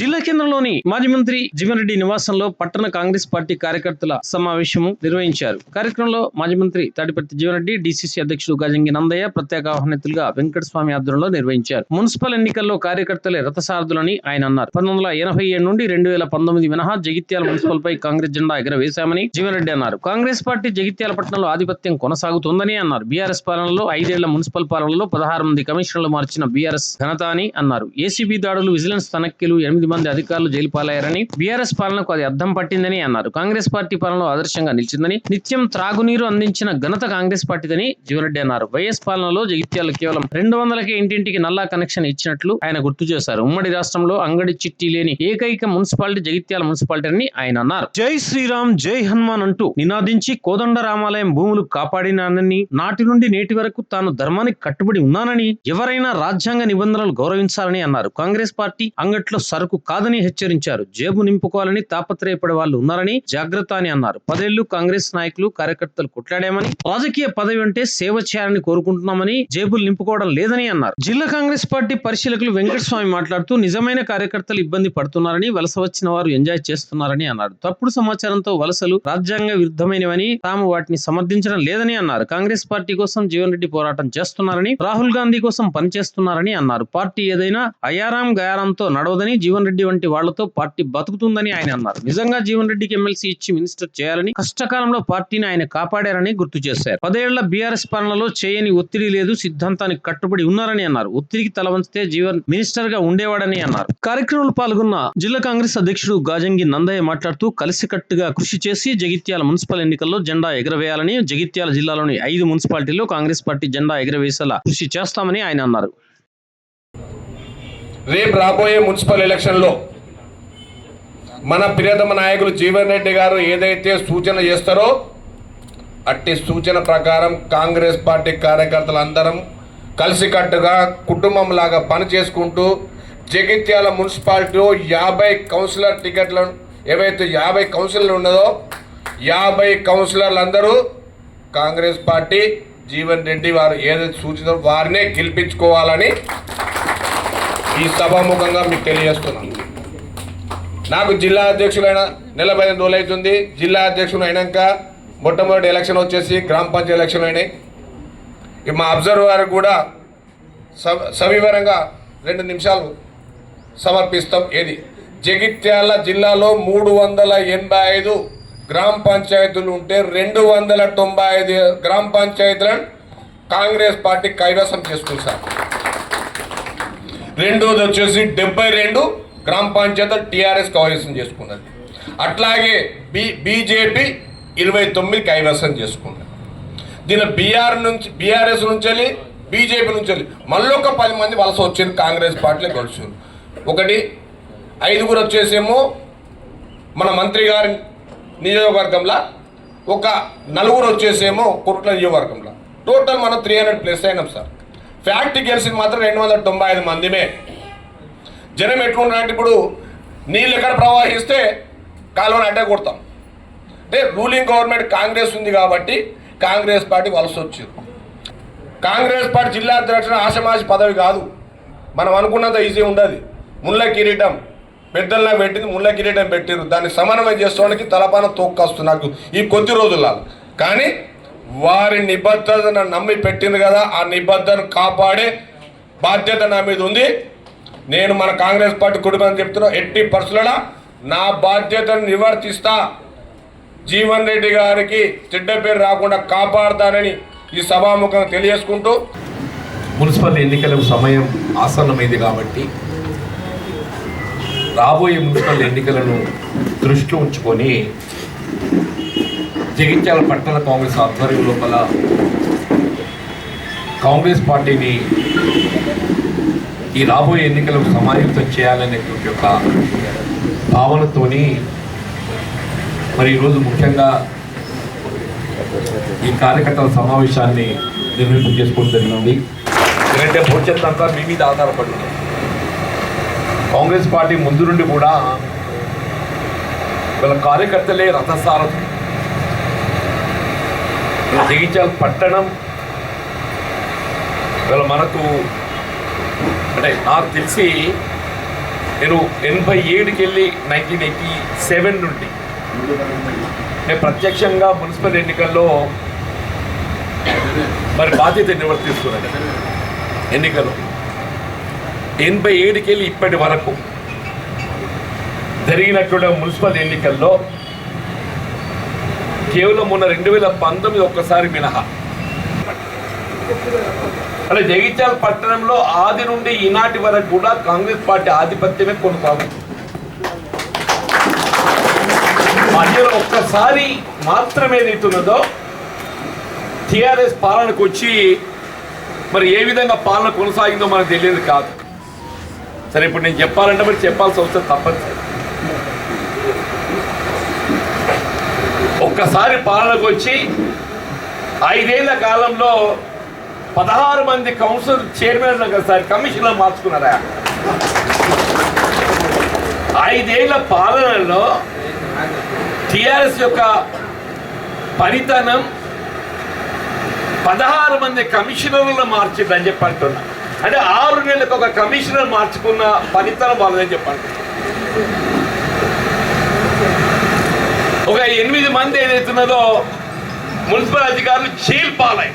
జిల్లా కేంద్రంలోని మాజీ మంత్రి జీవన్ రెడ్డి నివాసంలో పట్టణ కాంగ్రెస్ పార్టీ కార్యకర్తల సమావేశం నిర్వహించారు. కార్యక్రమంలో మాజీ మంత్రి తాడిపత్రి జీవన్ రెడ్డి డిసిసి అధ్యక్షుడు గజంగి నందయ్య ప్రత్యేక ఆహ్వానితులుగా వెంకటస్వామి ఆధ్వర్యంలో నిర్వహించారు. మున్సిపల్ ఎన్నికల్లో కార్యకర్తలే రథసారథులని ఆయన అన్నారు. పంతొమ్మిది వందల ఎనభై ఏడు నుండి రెండు వేల పంతొమ్మిది మినహా జగిత్యాల మున్సిపల్ పై కాంగ్రెస్ జెండా ఎగరవేశామని జీవన్ రెడ్డి అన్నారు. కాంగ్రెస్ పార్టీ జగిత్యాల పట్టణంలో ఆధిపత్యం కొనసాగుతోందని అన్నారు. బీఆర్ఎస్ పాలనలో ఐదేళ్ళ మున్సిపల్ పాలనలో పదహారు మంది కమిషనర్లు మార్చిన బీఆర్ఎస్ ఘనత అని అన్నారు. ఏసీబీ దాడులు విజిలెన్స్ తనఖ్యలు ఎనిమిది మంది అధికారులు జైలు పాలయ్యారని బీఆర్ఎస్ పాలనకు అది అద్దం పట్టిందని అన్నారు. కాంగ్రెస్ పార్టీ పాలనలో ఆదర్శంగా నిలిచిందని నిత్యం త్రాగునీరు అందించిన ఘనత కాంగ్రెస్ పార్టీదని జీవన్రెడ్డి అన్నారు. వైఎస్ పాలనలో జగిత్యాల కేవలం రెండు వందలకే ఇంటింటికి నల్లా కనెక్షన్ ఇచ్చినట్లు ఆయన గుర్తు చేశారు. ఉమ్మడి రాష్ట్రంలో అంగడి చిట్టి లేని ఏకైక మున్సిపాలిటీ జగిత్యాల మున్సిపాలిటీ అని ఆయన అన్నారు. జై శ్రీరామ్ జై హనుమాన్ అంటూ నినాదించి కోదండ రామాలయం భూములు కాపాడినానని నాటి నుండి నేటి వరకు తాను ధర్మానికి కట్టుబడి ఉన్నానని ఎవరైనా రాజ్యాంగ నిబంధనలు గౌరవించాలని అన్నారు. కాంగ్రెస్ పార్టీ అంగట్లో సరుకు కాదని హెచ్చరించారు. జేబు నింపుకోవాలని తాపత్రయపడే వాళ్ళు ఉన్నారని జాగ్రత్త అని అన్నారు. పదేళ్ళు కాంగ్రెస్ నాయకులు కార్యకర్తలు కొట్లాడామని రాజకీయ పదవి అంటే సేవ చేయాలని కోరుకుంటున్నామని జేబులు నింపుకోవడం లేదని అన్నారు. జిల్లా కాంగ్రెస్ పార్టీ పరిశీలకులు వెంకటస్వామి మాట్లాడుతూ నిజమైన కార్యకర్తలు ఇబ్బంది పడుతున్నారని వలస వచ్చిన వారు ఎంజాయ్ చేస్తున్నారని అన్నారు. తప్పుడు సమాచారంతో వలసలు రాజ్యాంగ విరుద్ధమైనవని తాము వాటిని సమర్థించడం లేదని అన్నారు. కాంగ్రెస్ పార్టీ కోసం జీవన్ రెడ్డి పోరాటం చేస్తున్నారని రాహుల్ గాంధీ కోసం పనిచేస్తున్నారని అన్నారు. పార్టీ ఏదైనా అయారాం గయారాంతో నడవదని జీవన్ రెడ్డి వంటి వాళ్ళతో పార్టీ బతుకుతుందని ఆయన అన్నారు. నిజంగా జీవన్ రెడ్డికి ఎమ్మెల్సీ ఇచ్చి మినిస్టర్ చేయాలని కష్టకాలంలో పార్టీని ఆయన కాపాడారని గుర్తు చేశారు. పదేళ్ళ బీఆర్ఎస్ పాలనలో చేయని ఒత్తిడి లేదు సిద్ధాంతానికి కట్టుబడి ఉన్నారని అన్నారు. ఒత్తిడికి తల వంచితే జీవన్ మినిస్టర్గా ఉండేవాడని అన్నారు. కార్యక్రమంలో పాల్గొన్న జిల్లా కాంగ్రెస్ అధ్యక్షుడు గాజంగి నందయ్య మాట్లాడుతూ కలిసికట్టుగా కృషి చేసి జగిత్యాల మున్సిపల్ ఎన్నికల్లో జెండా ఎగరవేయాలని జగిత్యాల జిల్లాలోని ఐదు మున్సిపాలిటీల్లో కాంగ్రెస్ పార్టీ జెండా ఎగరవేసేలా కృషి చేస్తామని ఆయన అన్నారు. రేపు రాబోయే మున్సిపల్ ఎలక్షన్లో మన ప్రియతమ నాయకులు జీవన్ రెడ్డి గారు ఏదైతే సూచన చేస్తారో అట్టి సూచన ప్రకారం కాంగ్రెస్ పార్టీ కార్యకర్తలందరం కలిసికట్టుగా కుటుంబంలాగా పనిచేసుకుంటూ పని చేసుకుంటూ జగిత్యాల మున్సిపాలిటీలో యాభై కౌన్సిలర్ టికెట్లు ఏవైతే యాభై కౌన్సిలర్లు ఉన్నదో యాభై కౌన్సిలర్లు అందరూ కాంగ్రెస్ పార్టీ జీవన్ రెడ్డి వారు ఏదైతే సూచిందో వారినే గెలిపించుకోవాలని ఈ సభాముఖంగా మీకు తెలియజేస్తున్నాను నాకు జిల్లా అధ్యక్షులైన నెల పదిహేను రోజులు అవుతుంది. జిల్లా అధ్యక్షుడు అయినాక మొట్టమొదటి ఎలక్షన్ వచ్చేసి గ్రామ పంచాయతీ ఎలక్షన్ అయినాయి. మా అబ్జర్వర్ కూడా స- సవివరంగా రెండు నిమిషాలు సమర్పిస్తాం. ఏది? జగిత్యాల జిల్లాలో మూడు వందల ఎనభై ఐదు గ్రామ పంచాయతీలు ఉంటే రెండు వందల తొంభై ఐదు గ్రామ పంచాయతీలను కాంగ్రెస్ పార్టీ కైవసం చేసుకుంది సార్. రెండోది వచ్చేసి డెబ్బై రెండు గ్రామ పంచాయతీ టీఆర్ఎస్ కైవసం చేసుకున్నది. అట్లాగే బి బీజేపీ ఇరవై తొమ్మిది కైవసం చేసుకున్నది. దీని బీఆర్ నుంచి బీఆర్ఎస్ నుంచి వెళ్ళి బీజేపీ నుంచి వెళ్ళి మళ్ళీ ఒక పది మంది వలస వచ్చింది కాంగ్రెస్ పార్టీలో కలిసి ఒకటి ఐదుగురు వచ్చేసేమో మన మంత్రి గారి నియోజకవర్గంలో ఒక నలుగురు వచ్చేసేమో కుట్ల నియోజకవర్గంలో. టోటల్ మనం త్రీ హండ్రెడ్ ప్లస్ అయినాం సార్. ఫ్యాక్ట్ గెలిచింది మాత్రం రెండు వందల తొంభై ఐదు మందిమే. జనం ఎట్లున్నారంటే ఇప్పుడు నీళ్ళు ఎక్కడ ప్రవహిస్తే కాలువని అడ్డ కొడతాం. అంటే రూలింగ్ గవర్నమెంట్ కాంగ్రెస్ ఉంది కాబట్టి కాంగ్రెస్ పార్టీ వలస వచ్చింది. కాంగ్రెస్ పార్టీ జిల్లా అధ్యక్షుడు ఆశమాషి పదవి కాదు. మనం అనుకున్నంత ఈజీ ఉండదు. ముళ్ళ కిరీటం పెద్దల్లా పెట్టింది ముళ్ళ కిరీటం పెట్టారు దాన్ని సమన్వయం చేసుకోవడానికి తలపాన తోక్కొస్తుంది నాకు ఈ కొద్ది రోజుల్లో. కానీ వారి నిబద్ధతను నమ్మి పెట్టింది కదా ఆ నిబద్ధతను కాపాడే బాధ్యత నా మీద ఉంది. నేను మన కాంగ్రెస్ పార్టీ కుటుంబం చెప్తున్నా ఎట్టి పరిస్థితులలో నా బాధ్యతను నివర్తిస్తా. జీవన్ రెడ్డి గారికి చెడ్డ పేరు రాకుండా కాపాడతానని ఈ సభాముఖంగా తెలియజేసుకుంటూ. మున్సిపల్ ఎన్నికలకు సమయం ఆసన్నమైంది కాబట్టి రాబోయే మున్సిపల్ ఎన్నికలను దృష్టిలో ఉంచుకొని జగిత్యాల పట్టణ కాంగ్రెస్ ఆధ్వర్యం లోపల కాంగ్రెస్ పార్టీని ఈ రాబోయే ఎన్నికలకు సమాయుక్తం చేయాలనేటువంటి ఒక భావనతోని మరి ఈరోజు ముఖ్యంగా ఈ కార్యకర్తల సమావేశాన్ని నిర్వహింపు చేసుకోవడం జరిగింది. ఎందుకంటే భవిష్యత్తు అంతా మీ మీద ఆధారపడుతుంది కాంగ్రెస్ పార్టీ ముందు నుండి కూడా వీళ్ళ కార్యకర్తలే రథసారథి జగిత్యాల పట్టణం ఇవాళ మనకు అంటే నాకు తెలిసి నేను ఎనభై ఏడుకి వెళ్ళి నైన్టీన్ ఎయిటీ సెవెన్ నుండి నేను ప్రత్యక్షంగా మున్సిపల్ ఎన్నికల్లో మరి బాధ్యత నిర్వర్తిస్తున్నాను ఎన్నికలు. ఎనభై ఏడుకి వెళ్ళి ఇప్పటి వరకు జరిగినటువంటి మున్సిపల్ ఎన్నికల్లో కేవలం మొన్న రెండు వేల పంతొమ్మిది ఒక్కసారి మినహా. అంటే జగిత్యాల పట్టణంలో ఆది నుండి ఈనాటి వరకు కూడా కాంగ్రెస్ పార్టీ ఆధిపత్యమే కొనసాగుతుంది. మధ్యలో ఒక్కసారి మాత్రమే ఏదైతున్నదో టిఆర్ఎస్ పాలనకు వచ్చి మరి ఏ విధంగా పాలన కొనసాగిందో మనకు తెలియదు కాదు. సరే ఇప్పుడు నేను చెప్పాలంటే మరి చెప్పాల్సి వస్తే తప్పనిసరి ఒక్కసారి పాలనకు వచ్చి ఐదేళ్ళ కాలంలో పదహారు మంది కౌన్సిల్ చైర్మన్ ఒకసారి కమిషనర్ మార్చుకున్నారా? ఐదేళ్ళ పాలనలో టిఆర్ఎస్ యొక్క పనితనం పదహారు మంది కమిషనర్లను మార్చిందని చెప్పి అంటున్నా. అంటే ఆరు నెలలకు ఒక కమిషనర్ మార్చుకున్న పనితనం వాళ్ళదని చెప్పండి ఒక ఎనిమిది మంది ఏదైతున్నదో మున్సిపల్ అధికారులు జైలు పాలై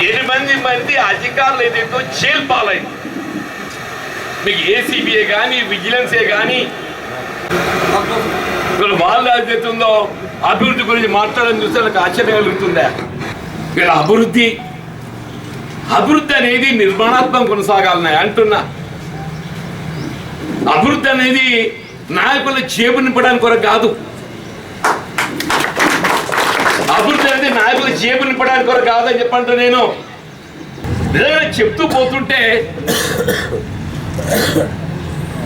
ఎనిమిది మంది మంది అధికారులు ఏదైతే జైలు పాలై మీకు ఏసీబీఏ కానీ విజిలెన్సే కానీ వీళ్ళు వాళ్ళు ఏదైతుందో అభివృద్ధి గురించి మాట్లాడడం చూస్తే నాకు ఆశ్చర్యం కలుగుతుందా? ఇక్కడ అభివృద్ధి అభివృద్ధి అనేది నిర్మాణాత్మకం కొనసాగాలని అంటున్నా. అభివృద్ధి అనేది నాయకుల చేపు నింపడానికి కొరకు కాదు. అభివృద్ధి అనేది నాయకుల చేపు నింపడానికి కొరకు కాదని చెప్పంటే నేను. నిజంగా చెప్తూ పోతుంటే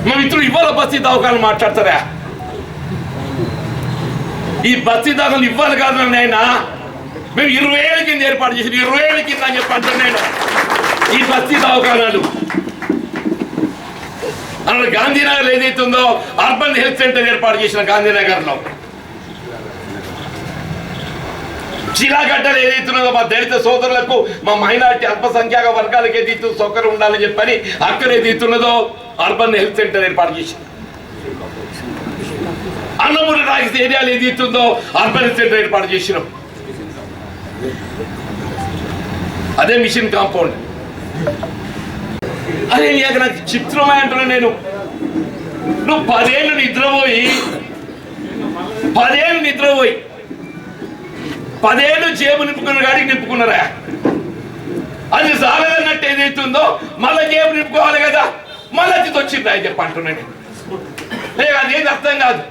మా మిత్రులు ఇవాళ బస్తీ దవాఖాన మాట్లాడతారా? ఈ బస్తీ దాఖలు ఇవ్వాలి కాదు నన్ను ఆయన మేము ఇరవై ఏళ్ళ కింద ఏర్పాటు చేసిన ఇరవై ఏళ్ళ కింద అని చెప్పి ఈ బస్తీ దవాఖానాలు. అన్న గాంధీనగర్ ఏదైతే ఉందో అర్బన్ హెల్త్ సెంటర్ ఏర్పాటు చేసిన గాంధీనగర్లో. చీలాగడ్డలు ఏదైతే ఉన్నదో మా దళిత సోదరులకు మా మైనార్టీ అల్పసంఖ్యాక వర్గాలకు ఏదైతే సౌకర్యం ఉండాలని చెప్పని అక్కడ ఏదైతే ఉన్నదో అర్బన్ హెల్త్ సెంటర్ ఏర్పాటు చేసింది. అన్నమూరి రాగిస్ ఏరియాలో ఏదైతే ఉందో అర్బన్ హెల్త్ సెంటర్ ఏర్పాటు చేసినాం. అదే మిషన్ కాంపౌండ్. అదే నీ నాకు చిత్రమే అంటున్నా నేను. నువ్వు పదేళ్ళు నిద్రపోయి పదేళ్ళు నిద్రపోయి పదేళ్ళు జేబు నింపుకున్న గాడికి నింపుకున్నారా? అది సాగదన్నట్టు ఏదైతుందో మళ్ళీ జేబు నింపుకోవాలి కదా. మళ్ళీ అది వచ్చింది అని చెప్పి అంటున్నాడు లేదు అదేది అర్థం కాదు.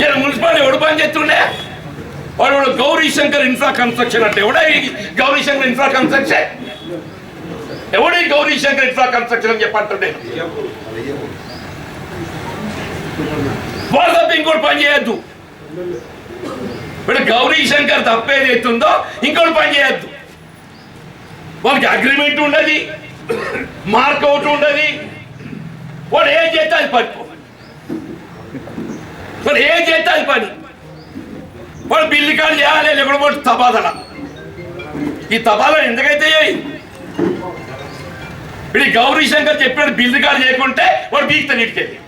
నేను మున్సిపాలిటీ ఎవడు పని చేస్తుండే? వాడు గౌరీ శంకర్ ఇన్ఫ్రా కన్స్ట్రక్షన్ అంటే ఎవడై గౌరీ శంకర్ ఇన్ఫ్రా కన్స్ట్రక్షన్? ఎవడే గౌరీ శంకర్ ఇన్ఫ్రా కన్స్ట్రక్షన్ అని చెప్పంటుండే? వాడు తప్ప ఇంకోటి పని చేయొద్దు. ఇప్పుడు గౌరీ శంకర్ తప్పేది ఎత్తుందో ఇంకోటి పని చేయొద్దు. వాళ్ళకి అగ్రిమెంట్ ఉండదు మార్క్ అవుట్ ఉండదు. వాడు ఏం చేస్తే అది పని. వాడు ఏం చేస్తే అది పని. వాడు బిల్లు కాదు చేయాలి లేకుండా వాడు తబాదల. ఈ తబాలా ఎందుకైతే ఇప్పుడు గౌరీ శంకర్ చెప్పాడు బిల్లు కాదు చేయకుంటే వాడు బీక్త నీటికెళ్ళి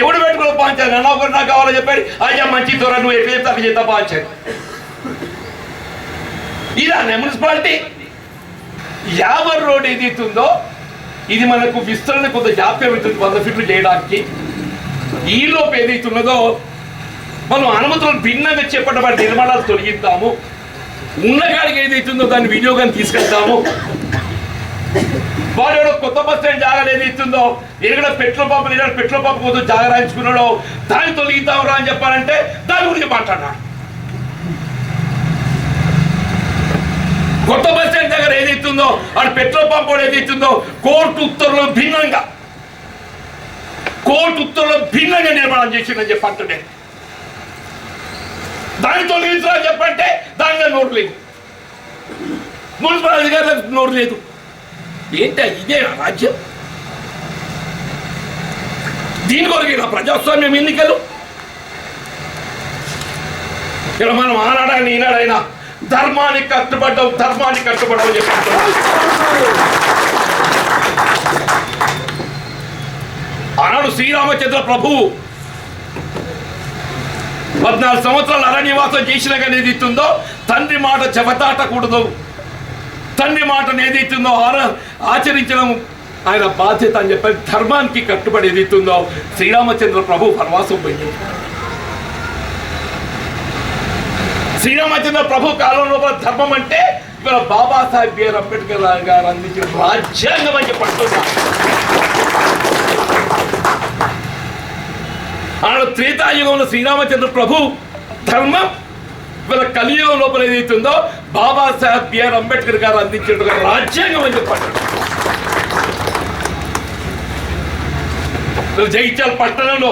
ఎవడు పెట్టుకుని పాంచాడు నన్ను ఒకరు నాకు కావాలో చెప్పాడు. అయ్యా మంచి త్వర నువ్వు ఎట్లా చెప్తా అట్లా చేస్తా పాంచాడు ఇలా మున్సిపాలిటీ యావర్ రోడ్ ఏదైతుందో ఇది మనకు విస్తరణ కొంత జాప్యం అవుతుంది వంద ఫీట్లు చేయడానికి. ఈ లోపు ఏదైతే ఉన్నదో మనం అనుమతులను భిన్నంగా చెప్పబడి నిర్మాణాలు తొలగిద్దాము. ఉన్న కాడికి ఏదైతుందో దాన్ని వినియోగాన్ని తీసుకెళ్తాము. వాడు కొత్త బస్ స్టాండ్ జాగర్ ఏది ఇస్తుందో ఎక్కడ పెట్రోల్ పంప్ లేదా పెట్రోల్ పంప్ కోసం జాగా రాయించుకున్నాడో దాన్ని తొలగిద్దాం రా అని చెప్పాలంటే దాని గురించి మాట్లాడినా కొత్త బస్ స్టాండ్ దగ్గర ఏది ఇస్తుందో ఆడు పెట్రోల్ పంప్ కూడా ఇస్తుందో కోర్టు ఉత్తర్వులు భిన్నంగా. కోర్టు ఉత్తర్వులు భిన్నంగా నిర్మాణం చేసిందని చెప్పి అంటుండే. దాన్ని తొలగించరా చెప్పంటే దానిలో నోరు లేదు. మున్సిపల్ అధికారులకు నోరు లేదు. ఏంటి ఇదే రాజ్యం? దీని కొరకు ఇలా ప్రజాస్వామ్యం ఎన్నికలు? ఇలా మనం ఆనాడైనా ఈనాడైనా ధర్మానికి కట్టుబడ్డం ధర్మానికి కట్టుబడవు చెప్పారు ఆనాడు శ్రీరామచంద్ర ప్రభు పద్నాలుగు సంవత్సరాలు అరణ్యవాసం చేసినగా కానీ ఏదైతుందో తండ్రి మాట చెవతాటకూడదు తండ్రి మాటను ఏదైతుందో ఆర ఆచరించడం ఆయన బాధ్యత అని చెప్పి ధర్మానికి కట్టుబడి ఏదైతుందో శ్రీరామచంద్ర ప్రభు వనవాసం పోయింది. శ్రీరామచంద్ర ప్రభు కాలంలో ధర్మం అంటే ఇక్కడ బాబాసాహెబ్ బిఆర్ అంబేద్కర్ గారు అందించిన రాజ్యాంగం అని చెప్పి ఆడ త్రేతాయుగంలో శ్రీరామచంద్ర ప్రభు ధర్మం ఇవాళ కలియుగం లోపల ఏదైతుందో బాబాసాహెబ్ బిఆర్ అంబేద్కర్ గారు అందించిన రాజ్యాంగం అని చెప్పండి. జైత్యాల పట్టణంలో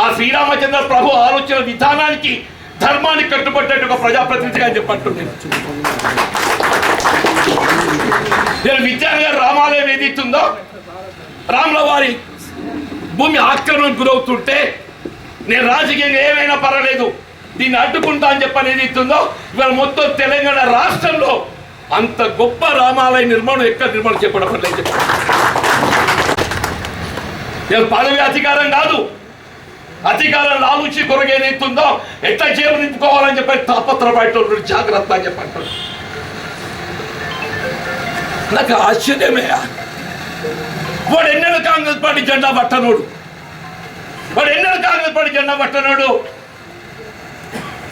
ఆ శ్రీరామచంద్ర ప్రభు ఆలోచన విధానానికి ధర్మానికి కట్టుబట్టేట ఒక ప్రజాప్రతినిధిగా చెప్పంటున్నాను నేను విద్యానగర్ రామాలయం ఏదైతుందో రాముల వారి భూమి ఆక్రమణకు గురవుతుంటే నేను రాజకీయంగా ఏమైనా పర్వాలేదు. దీన్ని అడ్డుకుంటా అని చెప్పని ఏదైతుందో ఇవాళ మొత్తం తెలంగాణ రాష్ట్రంలో అంత గొప్ప రామాలయ నిర్మాణం ఎక్కడ నిర్మాణం చెప్పడం లేదు పదవి అధికారం కాదు. అధికారం ఆలోచి కొరగా ఏదైతుందో ఎట్లా చేరు నింపుకోవాలని చెప్పి తాపత్రపడేటోళ్ళు జాగ్రత్త అని చెప్పంటారు నాకు ఆశ్చర్యమే. వాడు ఎన్నెల కాంగ్రెస్ పార్టీ జెండా పట్టనోడు? వాడు ఎన్నెల కాంగ్రెస్ పార్టీ జెండా పట్టనోడు?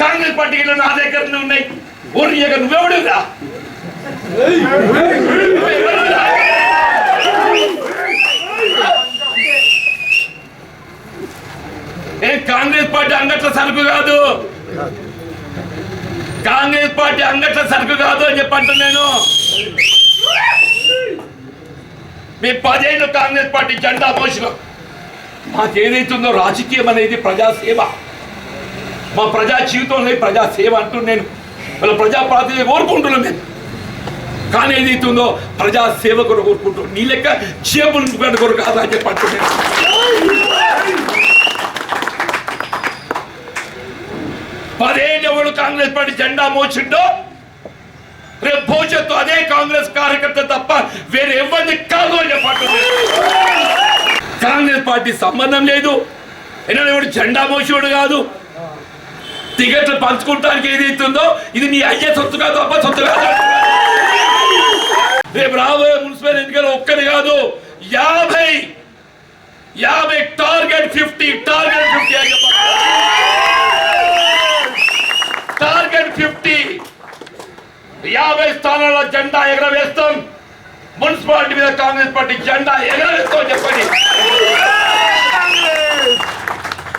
కాంగ్రెస్ పార్టీలో నా దగ్గర ఉన్నాయి. ఊరి ఇక నువ్వెవడురా ఏ కాంగ్రెస్ పార్టీ అంగట్ల సరుకు కాదు. కాంగ్రెస్ పార్టీ అంగట్ల సరుకు కాదు అని చెప్పంటున్నాను మేము పదేళ్ళు కాంగ్రెస్ పార్టీ జెండా మోసినాం మాకు ఏదైతుందో రాజకీయం అనేది ప్రజాసేవ. మా ప్రజా జీవితంలో ప్రజాసేవ అంటూ నేను. వాళ్ళ ప్రజా ప్రాతినిధ్యం కోరుకుంటున్నాను నేను. కానీ ఏదైతుందో ప్రజాసేవ కొరకు కోరుకుంటున్నాం. నీ లెక్క చేపలు కొరకు కాదా అని చెప్పి పదేళ్ళు ఎవడు కాంగ్రెస్ పార్టీ జెండా మోచిండో రేపు భవిష్యత్తు అదే కాంగ్రెస్ కార్యకర్త తప్ప వేరే ఎవరిని కాదు అని చెప్పండి కాంగ్రెస్ పార్టీ సంబంధం లేదు. ఎన్నడూ ఎవడు జెండా మోసేవాడు కాదు. టికెట్లు పంచుకుంటానికి ఏది ఇస్తుందో ఇది నీ అయ్యే సొత్తు కాదు అబ్బా సొత్తు కాదు. రేపు రాబోయే మున్సిపల్ ఎన్నికలు ఒక్కటి కాదు. యాభై యాభై టార్గెట్ ఫిఫ్టీ టార్గెట్ ఫిఫ్టీ అని చెప్పండి టార్గెట్ ఫిఫ్టీ యాభై స్థానాల జెండా ఎగరవేస్తాం. మున్సిపాలిటీ మీద కాంగ్రెస్ పార్టీ జెండా ఎగరవేస్తాం చెప్పండి.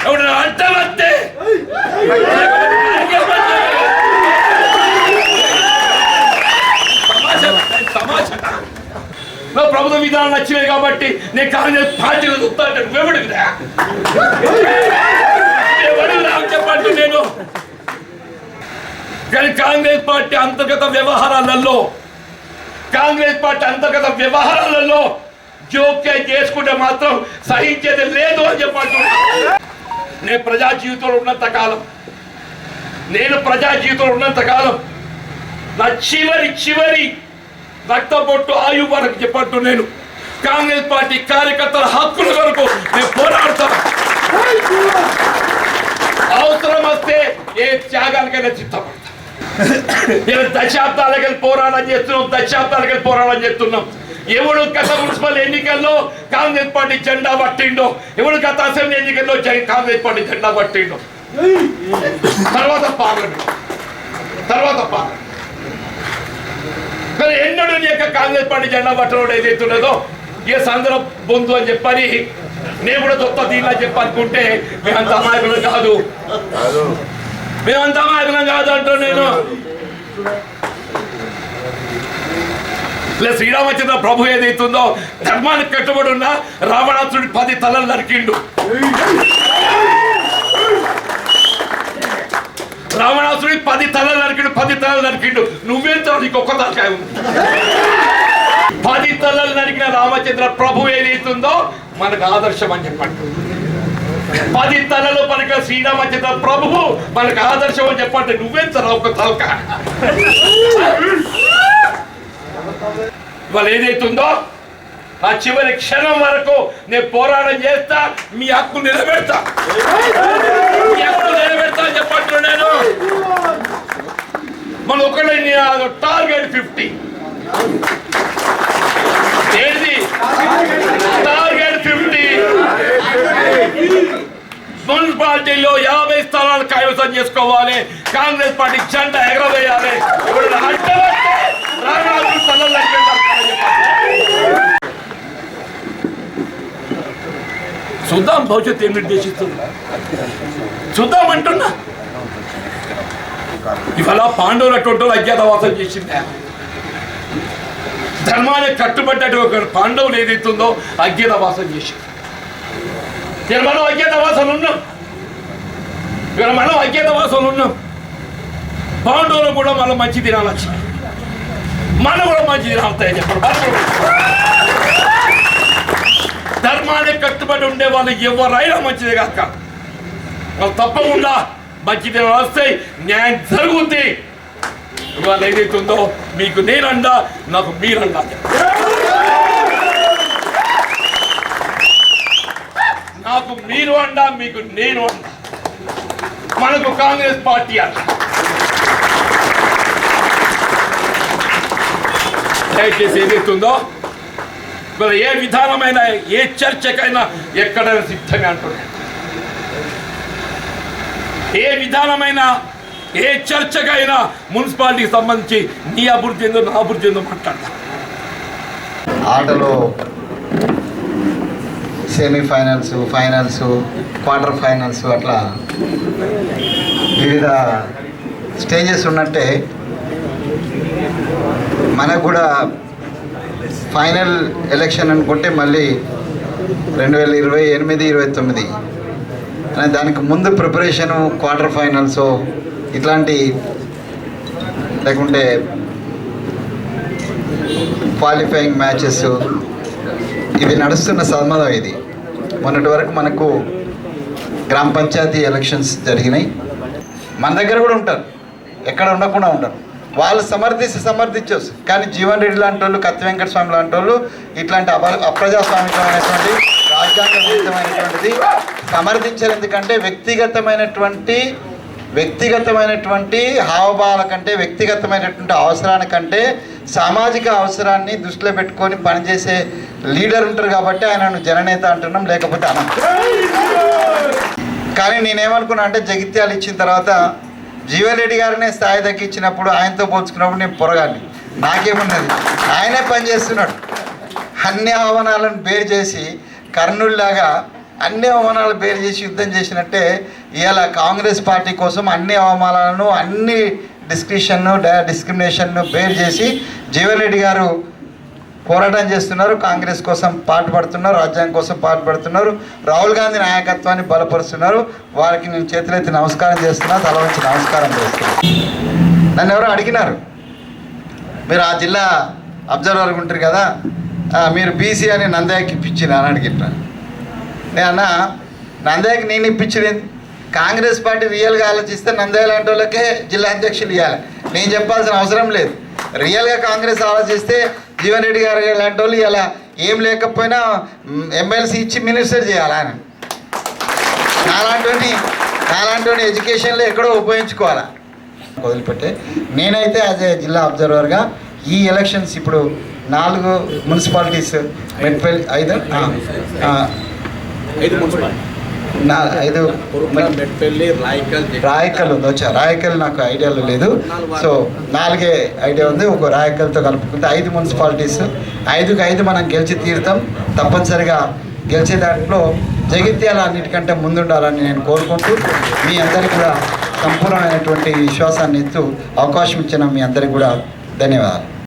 ఎవడు అంటే వస్తే? నా ప్రభుత్వ విధానం నచ్చినాయి కాబట్టి నేను కాంగ్రెస్ పార్టీలో చూస్తా అంటే నువ్వెవడివిరా ఎవడివిరా అని చెప్పండి నేను కానీ కాంగ్రెస్ పార్టీ అంతర్గత వ్యవహారాలలో కాంగ్రెస్ పార్టీ అంతర్గత వ్యవహారాలలో జోక్యం చేసుకుంటే మాత్రం సహించేది లేదు అని చెప్పంటున్నా నేను ప్రజా జీవితంలో ఉన్నంత కాలం నేను ప్రజా జీవితంలో ఉన్నంత కాలం నా చివరి చివరి రక్తపొట్టు ఆయు వరకు చెప్పట్టు నేను. కాంగ్రెస్ పార్టీ కార్యకర్తల హక్కుల వరకు నేను పోరాడతాను అవసరం వస్తే ఏ త్యాగానికైనా చిత్తపడతా నేను దశాబ్దాలకి పోరాటం చేస్తున్నాం దశాబ్దాలకి పోరాటం చేస్తున్నాం. ఎవడు గత మున్సిపల్ ఎన్నికల్లో కాంగ్రెస్ పార్టీ జెండా పట్టిండో ఎవడు గత అసెంబ్లీ ఎన్నికల్లో కాంగ్రెస్ పార్టీ జెండా పట్టిండో. తర్వాత పార్లమెంట్. తర్వాత పార్లమెంట్. కానీ ఎన్నడూ యొక్క కాంగ్రెస్ పార్టీ జెండా పట్టడం ఏదైతున్నదో ఏ సందర్భ బొందు అని చెప్పని నేను కూడా దొత్త దీనిలా చెప్పనుకుంటే అంత అమాయకులు కాదు. మేమంతా అమాయకులం కాదు అంటూ నేను. ఇలా శ్రీరామచంద్ర ప్రభు ఏదైతుందో ధర్మానికి కట్టుబడి ఉన్న రావణాసుడి పది తలలు నరికిండు. రావణాసుడి పది తలలు నరికిండు పది తలలు నరికిండు. నువ్వెంత నీకు ఒక్క తలకాయ పది తలలు నరికిన రామచంద్ర ప్రభు ఏదైతుందో మనకు ఆదర్శం అని చెప్పండి. పది తలలు శ్రీరామ శ్రీరామచంద్ర ప్రభువు మనకు ఆదర్శం అని చెప్పంటే నువ్వెంత ఒక తలక? ఇవాళ ఏదైతుందో ఆ చివరి క్షణం వరకు నేను పోరాటం చేస్తా మీ హక్కు నిలబెడతా మీ హక్కు నిలబెడతా అని చెప్పంటున్నా నేను. మన ఒకళ్ళ టార్గెట్ ఫిఫ్టీ ఏంటి టార్గెట్ ఫిఫ్టీ మున్సిపాలిటీలో యాభై స్థానాలు కైవసం చేసుకోవాలి. కాంగ్రెస్ పార్టీ జెండా ఎగరవేయాలి. చూద్దాం భవిష్యత్తు ఏం నిర్దేశిస్తుంది. చూద్దాం అంటున్నా. ఇవాళ పాండవులు అటువంటి అజ్ఞాతవాసం చేసిందా? ధర్మానికి కట్టుబడ్డట్టు పాండవులు ఏదైతుందో అజ్ఞాతవాసం చేసింది. ఇక్కడ మనం అజ్ఞాతవాసం ఉన్నాం. ఇక్కడ మనం అజ్ఞాతవాసం ఉన్నాం. పాండవులు కూడా మనం మంచి దినాలు వచ్చినాయి. మనం కూడా మంచి దినాలు చెప్పండి. ధర్మానికి కట్టుబడి ఉండే వాళ్ళు ఎవరైనా మంచిది కాక. వాళ్ళు తప్పకుండా మంచి దినాలు వస్తాయి. న్యాయం జరుగుద్ది. ఇవాళ ఏదైతుందో మీకు నేనండా నాకు మీరండా నాకు మీరు అండా మీకు నేను అండ. మనకు కాంగ్రెస్ పార్టీ అంట దయచేసి ఏదైతుందో మరి ఏ విధానమైన ఏ చర్చకైనా ఎక్కడైనా సిద్ధంగా అంటున్నాను ఏ విధానమైన ఏ చర్చకైనా మున్సిపాలిటీకి సంబంధించి నీ అభివృద్ధి ఏందో నా అభివృద్ధి ఏందో మాట్లాడతా. ఆటలో సెమీఫైనల్స్ ఫైనల్స్ క్వార్టర్ ఫైనల్స్ అట్లా వివిధ స్టేజెస్ ఉన్నట్టే మనకు కూడా ఫైనల్ ఎలక్షన్ అనుకుంటే మళ్ళీ రెండు వేల ఇరవై ఎనిమిది ఇరవై తొమ్మిది. అనే దానికి ముందు ప్రిపరేషను క్వార్టర్ ఫైనల్స్ ఇట్లాంటి లేకుంటే క్వాలిఫైయింగ్ మ్యాచెస్ ఇవి నడుస్తున్న సమ్మదం ఇది. మొన్నటి వరకు మనకు గ్రామ పంచాయతీ ఎలక్షన్స్ జరిగినాయి. మన దగ్గర కూడా ఉంటారు. ఎక్కడ ఉండకుండా ఉంటారు వాళ్ళు సమర్థిస్తే సమర్థించవచ్చు కానీ జీవన్ రెడ్డి లాంటి వాళ్ళు కత్తి వెంకట స్వామి లాంటి వాళ్ళు ఇట్లాంటి అప అప్రజాస్వామికమైనటువంటి రాజ్యాంగమైనటువంటిది సమర్థించారు. ఎందుకంటే వ్యక్తిగతమైనటువంటి వ్యక్తిగతమైనటువంటి హావభావాల కంటే వ్యక్తిగతమైనటువంటి అవసరానికంటే సామాజిక అవసరాన్ని దృష్టిలో పెట్టుకొని పనిచేసే లీడర్ ఉంటారు కాబట్టి ఆయనను జననేత అంటున్నాం లేకపోతే అనం. కానీ నేనేమనుకున్నా అంటే జగిత్యాలు ఇచ్చిన తర్వాత జీవారెడ్డి గారినే స్థాయి దక్కించినప్పుడు ఆయనతో పోల్చుకున్నప్పుడు నేను పొరగాలి నాకేమున్నది? ఆయనే పనిచేస్తున్నాడు అన్ని అవమానాలను బేర్ చేసి కర్నూలులాగా అన్ని అవమానాలు బేర్ చేసి యుద్ధం చేసినట్టే ఇవాళ కాంగ్రెస్ పార్టీ కోసం అన్ని అవమానాలను అన్ని డిస్క్రిషన్ను డిస్క్రిమినేషన్ను బేర్ చేసి జీవరెడ్డి గారు పోరాటం చేస్తున్నారు కాంగ్రెస్ కోసం పాటుపడుతున్నారు రాజ్యాంగం కోసం పాటుపడుతున్నారు రాహుల్ గాంధీ నాయకత్వాన్ని బలపరుస్తున్నారు. వారికి నేను చేతులెత్తి నమస్కారం చేస్తున్నా తల వంచి నమస్కారం చేస్తున్నా. నన్ను ఎవరో అడిగినారు? మీరు ఆ జిల్లా అబ్జర్వర్ ఉంటారు కదా మీరు బీసీ అని నందయ్యకి ఇప్పించిన అని అడిగిన నేను అన్న నందయ్యకి నేను ఇప్పించింది కాంగ్రెస్ పార్టీ రియల్గా ఆలోచిస్తే నందయ్య లాంటి వాళ్ళకే జిల్లా అధ్యక్షులు ఇవ్వాలి నేను చెప్పాల్సిన అవసరం లేదు. రియల్గా కాంగ్రెస్ ఆలోచిస్తే జీవన్ రెడ్డి గారు లాంటి వాళ్ళు ఇలా ఏం లేకపోయినా ఎమ్మెల్సీ ఇచ్చి మినిస్టర్ చేయాలి ఆయన నాలాంటి నాలాంటి ఎడ్యుకేషన్లో ఎక్కడో ఉపయోగించుకోవాలా. వదిలిపెట్టే. నేనైతే యాజ్ ఏ జిల్లా అబ్జర్వర్గా ఈ ఎలక్షన్స్ ఇప్పుడు నాలుగు మున్సిపాలిటీస్ మెట్పల్లి ఐదు ఐదు మున్సిపాలిటీ. నా రాయకల్ రాయకల్ ఉంది వచ్చా రాయకల్ నాకు ఐడియాలో లేదు. సో నాలుగే ఐడియా ఉంది ఒక రాయకల్తో కలుపుకుంటే ఐదు మున్సిపాలిటీస్. ఐదుకి ఐదు మనం గెలిచి తీరుతాం తప్పనిసరిగా గెలిచే దాంట్లో జగిత్యాల అన్నిటికంటే ముందుండాలని నేను కోరుకుంటూ మీ అందరికీ కూడా సంపూర్ణమైనటువంటి విశ్వాసాన్ని ఇస్తూ అవకాశం ఇచ్చిన మీ అందరికీ కూడా ధన్యవాదాలు.